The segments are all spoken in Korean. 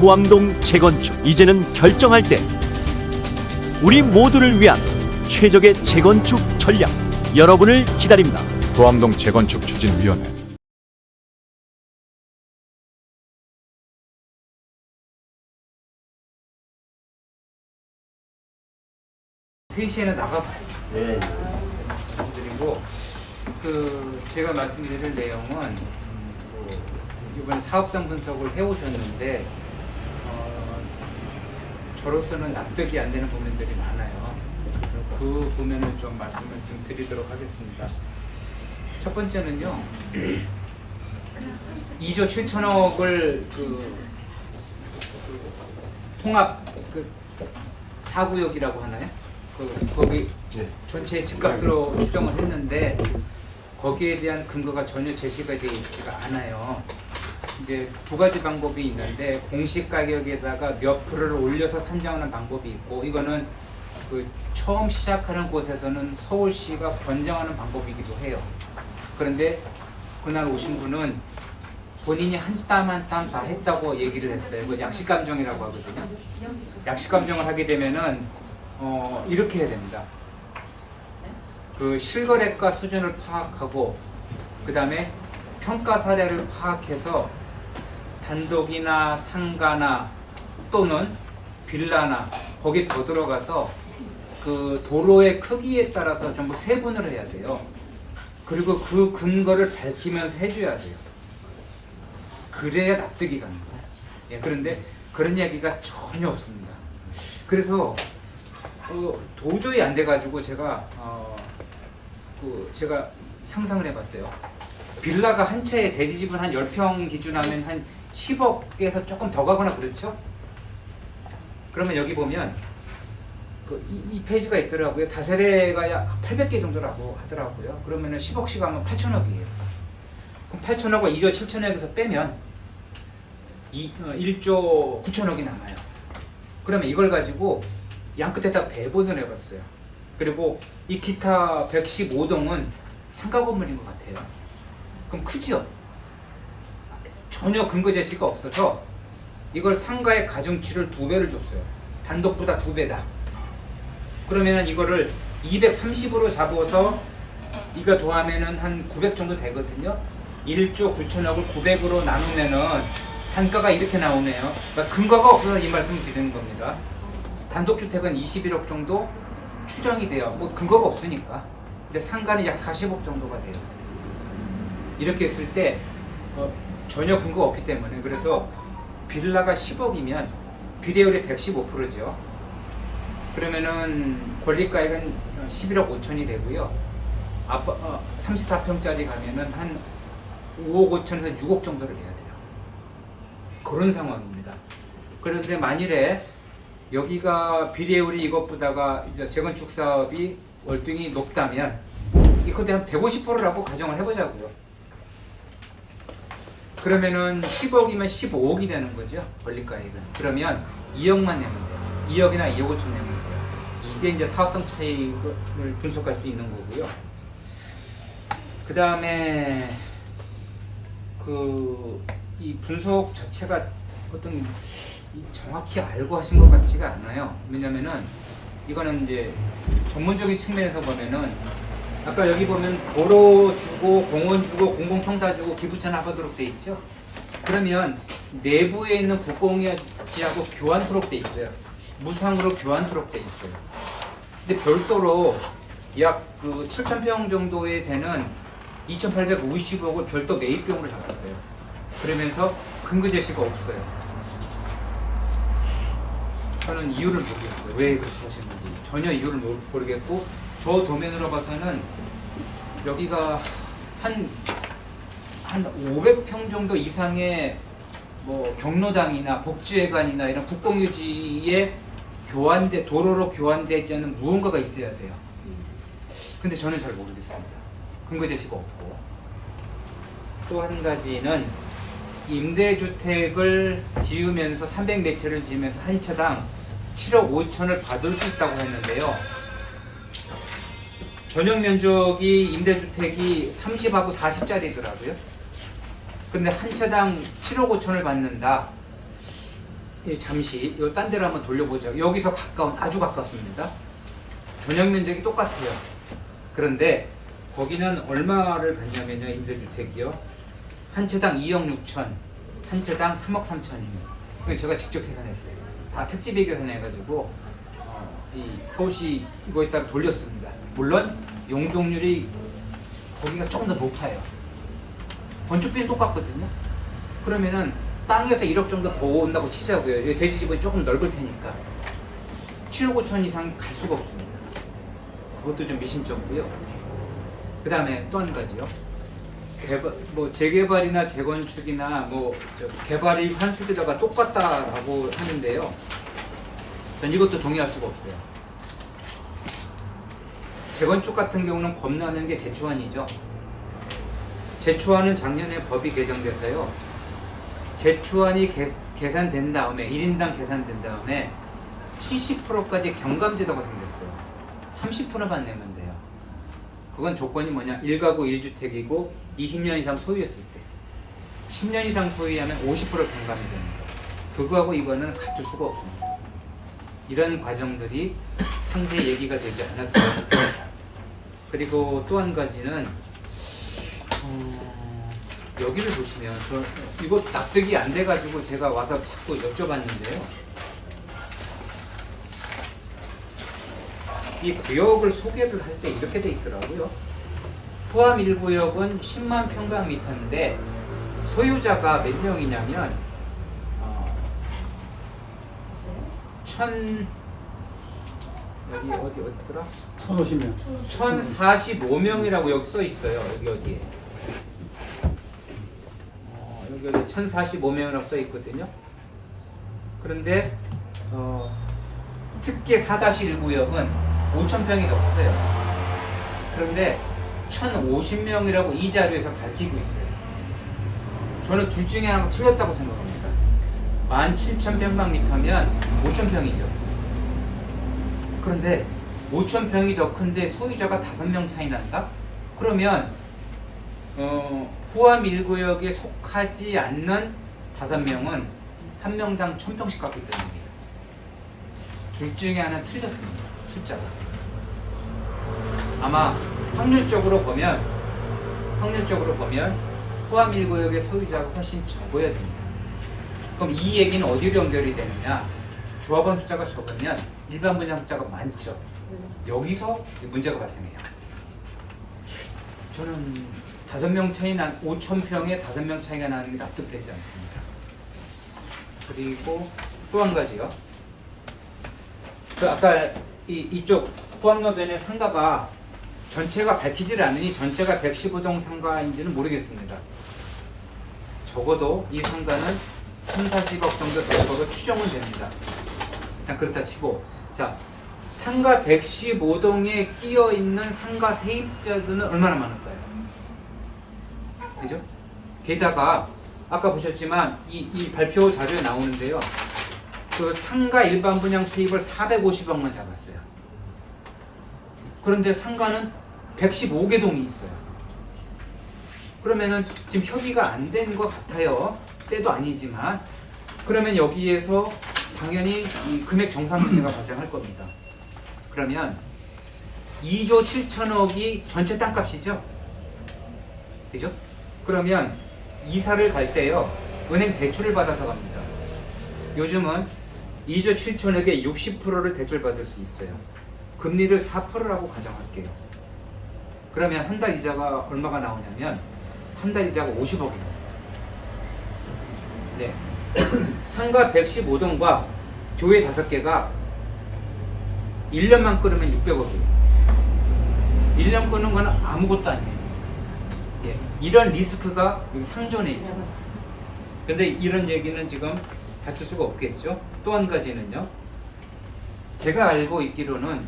호암동 재건축 이제는 결정할 때 우리 모두를 위한 최적의 재건축 전략 여러분을 기다립니다. 도암동 재건축 추진위원회 세시에는 나가봐요. 네. 그리고 그 제가 말씀드릴 내용은 음, 뭐 이번에 사업상 분석을 해오셨는데 저로서는 납득이 안 되는 부분들이 많아요. 그 부분을 좀 말씀을 좀 드리도록 하겠습니다. 첫 번째는요, 2조 7천억을 그 통합 그 사구역이라고 하나요? 그 거기 네. 전체 집값으로 추정을 했는데 거기에 대한 근거가 전혀 제시가 되어 있지가 않아요. 이제 두 가지 방법이 있는데 공식 가격에다가 몇 프로를 올려서 산정하는 방법이 있고 이거는 그 처음 시작하는 곳에서는 서울시가 권장하는 방법이기도 해요. 그런데 그날 오신 분은 본인이 한 땀 한 땀 다 했다고 얘기를 했어요. 뭐 그 약식감정이라고 하거든요. 약식감정을 하게 되면은 어 이렇게 해야 됩니다. 그 실거래가 수준을 파악하고 그 다음에 평가 사례를 파악해서 단독이나 상가나 또는 빌라나 거기 더 들어가서 그 도로의 크기에 따라서 전부 세분을 해야 돼요. 그리고 그 근거를 밝히면서 해줘야 돼요. 그래야 납득이 가는 거예요. 그런데 그런 이야기가 전혀 없습니다. 그래서 어, 도저히 안 돼가지고 제가 어, 그 제가 상상을 해봤어요. 빌라가 한 채에 대지집은 한 10평 기준하면 한 10억에서 조금 더 가거나 그렇죠? 그러면 여기 보면 그 이, 이, 페이지가 있더라고요. 다세대가 약 800개 정도라고 하더라고요. 그러면 10억씩 하면 8천억이에요. 그럼 8천억과 2조 7천억에서 빼면 2, 1조 어, 9천억이 남아요. 그러면 이걸 가지고 양 끝에다 배분을 해봤어요. 그리고 이 기타 115동은 상가 건물인 것 같아요. 그럼 크지요? 전혀 근거 제시가 없어서 이걸 상가의 가중치를 두 배를 줬어요. 단독보다 두 배다. 그러면은 이거를 230으로 잡아서 이거 더하면은 한 900 정도 되거든요. 1조 9천억을 900으로 나누면은 단가가 이렇게 나오네요. 그러니까 근거가 없어서 이 말씀을 드리는 겁니다. 단독주택은 21억 정도 추정이 돼요. 뭐 근거가 없으니까. 근데 상가는 약 40억 정도가 돼요. 이렇게 했을 때 어, 전혀 근거 없기 때문에 그래서 빌라가 10억이면 비례율이 115%죠. 그러면은 권리가액은 11억 5천이 되고요. 아빠, 어, 34평짜리 가면은 한 5억 5천에서 6억 정도를 내야 돼요. 그런 상황입니다. 그런데 만일에 여기가 비례율이 이것보다가 이제 재건축 사업이 월등히 높다면 이거대 한 150%라고 가정을 해보자고요. 그러면은 10억이면 15억이 되는 거죠. 원리가액은. 그러면 2억만 내면 돼요. 2억이나 2억 5천 내면 돼요. 이게 이제 사업성 차이를 분석할 수 있는 거고요. 그 다음에 그 이 분석 자체가 어떤 정확히 알고 하신 것 같지가 않아요. 왜냐면은 이거는 이제 전문적인 측면에서 보면은 아까 여기 보면 도로 주고 공원 주고 공공청사 주고 기부채나 하도록 돼 있죠. 그러면 내부에 있는 국공유지하고 교환토록 돼 있어요. 무상으로 교환토록 돼 있어요. 근데 별도로 약 그 7,000평 정도에 되는 2,850억을 별도 매입비용으로 잡았어요. 그러면서 근거 제시가 없어요. 저는 이유를 모르겠어요. 왜 그렇게 하시는지 전혀 이유를 모르겠고 저 도면으로 봐서는 여기가 한, 한 500평 정도 이상의 뭐 경로당이나 복지회관이나 이런 국공유지에 교환돼, 도로로 교환되지 않은 무언가가 있어야 돼요. 근데 저는 잘 모르겠습니다. 근거 제시가 없고. 또 한 가지는 임대주택을 지으면서 300매체를 지으면서 한 차당 7억 5천을 받을 수 있다고 했는데요. 전용 면적이 임대주택이 30하고 40짜리더라고요. 근데 한 채당 7억 5천을 받는다. 잠시 이딴 데로 한번 돌려보죠. 여기서 가까운 아주 가깝습니다. 전용 면적이 똑같아요. 그런데 거기는 얼마를 받냐면요 임대주택이요 한 채당 2억 6천, 한 채당 3억 3천입니다. 그러니까 제가 직접 계산했어요. 다 특집 비교산 해가지고, 서울시 이거에 따라 돌렸습니다. 물론 용적률이 거기가 조금 더 높아요. 건축비는 똑같거든요. 그러면은 땅에서 1억 정도 더 온다고 치자고요. 이 돼지 집은 조금 넓을 테니까 7억 5천 이상 갈 수가 없습니다. 그것도 좀 미심쩍고요. 그 다음에 또 한 가지요. 개발, 뭐 재개발이나 재건축이나 뭐저 개발이 환수지대가 똑같다라고 하는데요. 전 이것도 동의할 수가 없어요. 재건축 같은 경우는 겁나는 게 재초안이죠. 재초안은 작년에 법이 개정돼서요. 재초안이 개, 계산된 다음에 1인당 계산된 다음에 70%까지 경감제도가 생겼어요. 30%만 내면 돼요. 그건 조건이 뭐냐? 1가구 1주택이고 20년 이상 소유했을 때. 10년 이상 소유하면 50% 경감이 됩니다. 그거하고 이거는 같을 수가 없습니다. 이런 과정들이 상세히 얘기가 되지 않았어요. 그리고 또 한 가지는 어, 여기를 보시면 저 이거 납득이 안 돼가지고 제가 와서 자꾸 여쭤봤는데요. 이 구역을 소개를 할 때 이렇게 돼 있더라고요. 후암 1구역은 10만 평방미터인데 소유자가 몇 명이냐면 천 여기 어디 어디더라? 1050명. 1045명이라고 여기 써 있어요. 여기 어디에? 어, 여기 어디 1045명이라고 써 있거든요. 그런데 어, 특계 4-1구역은 5,000평이 넘어요. 그런데 1,050명이라고 이 자료에서 밝히고 있어요. 저는 둘 중에 하나가 틀렸다고 생각합니다. 17,000평방미터면 5,000평이죠. 그런데 5,000평이 더 큰데 소유자가 5명 차이 난다? 그러면 어, 후암 1구역에 속하지 않는 5명은 한 명당 1,000평씩 갖고 있다는 얘기예요. 둘 중에 하나는 틀렸습니다. 숫자가. 아마 확률적으로 보면 확률적으로 보면 후암 1구역의 소유자가 훨씬 적어야 됩니다. 그럼 이 얘기는 어디로 연결이 되느냐? 조합원 숫자가 적으면 일반 분양 숫자가 많죠. 여기서 문제가 발생해요. 저는 다섯 명 차이 난 5천 평에 다섯 명 차이가 나는 게 납득되지 않습니다. 그리고 또 한 가지요. 그 아까 이, 이쪽 포항로변의 상가가 전체가 밝히질 않으니 전체가 115동 상가인지는 모르겠습니다. 적어도 이 상가는 3, 40억 정도 될 거로 추정은 됩니다. 일단 그렇다 치고 자 상가 115동에 끼어 있는 상가 세입자들은 얼마나 많을까요? 그죠? 게다가 아까 보셨지만 이, 이 발표 자료에 나오는데요. 그 상가 일반 분양 수입을 450억만 잡았어요. 그런데 상가는 115개 동이 있어요. 그러면은 지금 협의가 안 된 것 같아요. 때도 아니지만 그러면 여기에서 당연히 이 금액 정산 문제가 발생할 겁니다. 그러면 2조 7천억이 전체 땅값이죠. 그죠? 그러면 이사를 갈 때요 은행 대출을 받아서 갑니다. 요즘은 2조 7천억에 60%를 대출 받을 수 있어요. 금리를 4%라고 가정할게요. 그러면 한 달 이자가 얼마가 나오냐면 한 달 이자가 50억입니다. 네. 상가 115동과 교회 5개가 1년만 끊으면 600억이에요. 1년 끊는 건 아무것도 아니에요. 예, 이런 리스크가 여기 상존해 있어요. 근데 이런 얘기는 지금 밝힐 수가 없겠죠. 또 한 가지는요. 제가 알고 있기로는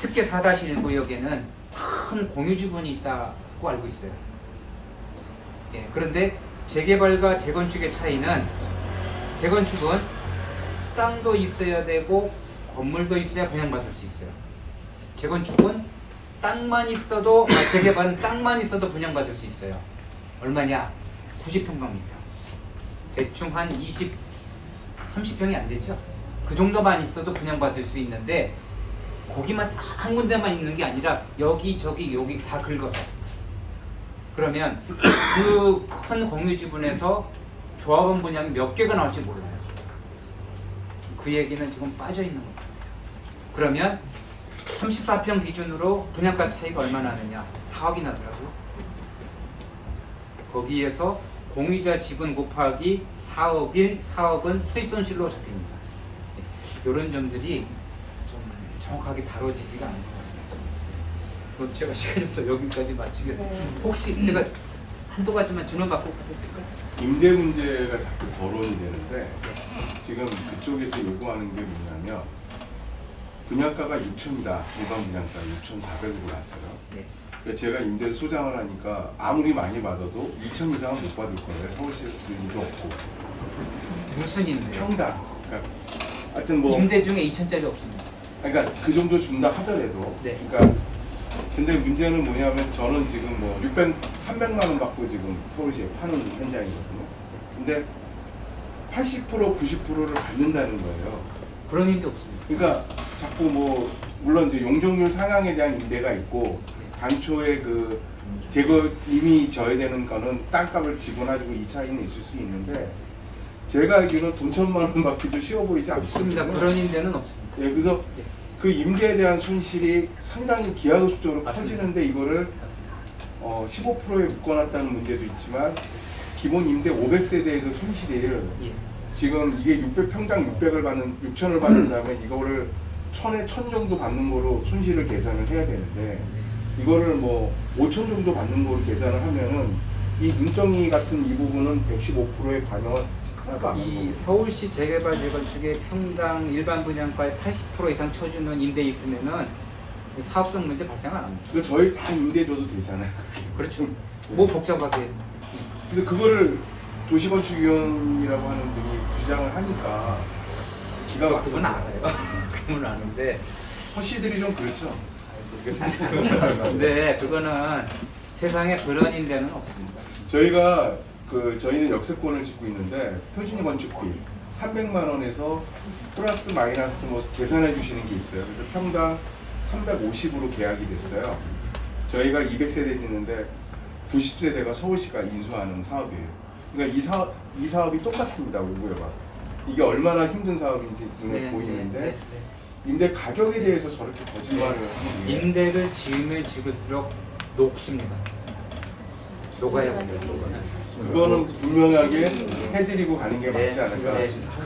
특히 4-1 구역에는 큰 공유 지분이 있다고 알고 있어요. 예, 그런데 재개발과 재건축의 차이는 재건축은 땅도 있어야 되고 건물도 있어야 분양받을 수 있어요. 재건축은 땅만 있어도 아, 재개발은 땅만 있어도 분양받을 수 있어요. 얼마냐? 90평방미터. 대충 한 20, 30평이 안 되죠. 그 정도만 있어도 분양받을 수 있는데 거기만 딱한 군데만 있는 게 아니라 여기 저기 여기 다 긁어서 그러면 그 큰 공유 지분에서 조합원 분양이 몇 개가 나올지 몰라요. 그 얘기는 지금 빠져 있는 것 같아요. 그러면 34평 기준으로 분양가 차이가 얼마나 나느냐? 4억이 나더라고요. 거기에서 공유자 지분 곱하기 4억인 4억은 수입 손실로 잡힙니다. 이런 점들이 좀 정확하게 다뤄지지가 않는 것 같습니다. 그럼 제가 시간이 없어 여기까지 마치겠습니다. 네. 혹시 제가 한두 가지만 질문 받고 가도 될까요? 임대 문제가 자꾸 거론이 되는데 지금 그쪽에서 요구하는 게 뭐냐면 분양가가 6천이다 일반 분양가 6,400으로 났어요. 네. 그러니까 제가 임대를 소장을 하니까 아무리 많이 받아도 2천 이상은 못 받을 거예요. 서울시에서 주는 일도 없고 무슨 임대요? 평당. 그러니까 하여튼 뭐 임대 중에 2천짜리 없습니다. 그러니까 그 정도 준다 하더라도 네. 그러니까 근데 문제는 뭐냐면 저는 지금 뭐 600, 300만 원 받고 지금 서울시에 파는 현장이거든요. 근데 80% 90%를 받는다는 거예요. 그런 임대 없습니다. 그러니까 자꾸 뭐 물론 이제 용적률 상향에 대한 임대가 있고 당초에 그 제거 이미 져야 거는 땅값을 지불해주고 이 차이는 있을 수 있는데 제가 알기로는 돈 천만 원 받기도 쉬워 보이지. 않거든요. 그런 임대는 없습니다. 예, 그래서 예. 그 임대에 대한 손실이 상당히 기하급수적으로 맞습니다. 커지는데 이거를 맞습니다. 어, 15%에 묶어놨다는 문제도 있지만 기본 임대 500세대에서 손실을 예. 지금 이게 600 평당 600을 받는 6천을 받는다면 이거를 천에 천 정도 받는 거로 손실을 계산을 해야 되는데 이거를 뭐 5천 정도 받는 거로 계산을 하면은 이 눈덩이 같은 이 부분은 115%의 반영을 하나도 안 하는 이 서울시 재개발 재건축에 평당 일반 분양가의 80% 이상 쳐주는 임대 있으면은 사업성 문제 발생 안 합니다. 그 저희 다 임대 줘도 되잖아요. 그렇죠. 뭐 복잡하게 근데 그거를 도시건축위원이라고 하는 분이 주장을 하니까 기가 저 그건. 알아요. 그건 아는데 허씨들이 좀 그렇죠. 근데 그거는 세상에 그런 임대는 없습니다. 저희가 그 저희는 역세권을 짓고 있는데 표준 건축비 300만 원에서 플러스 마이너스 뭐 계산해 주시는 게 있어요. 그래서 평당 350으로 계약이 됐어요. 저희가 200세대 짓는데 90세대가 서울시가 인수하는 사업이에요. 그러니까 이 사업 이 사업이 똑같습니다. 오고요가 이게 얼마나 힘든 사업인지 눈에 네, 보이는데 네, 네, 임대 가격에 대해서 저렇게 거짓말을 하는 게 임대를 지으면 지을수록 녹습니다. 녹아야 돼요. 그거는. 그거는 분명하게 해드리고 가는 게 맞지 네, 않을까. 네.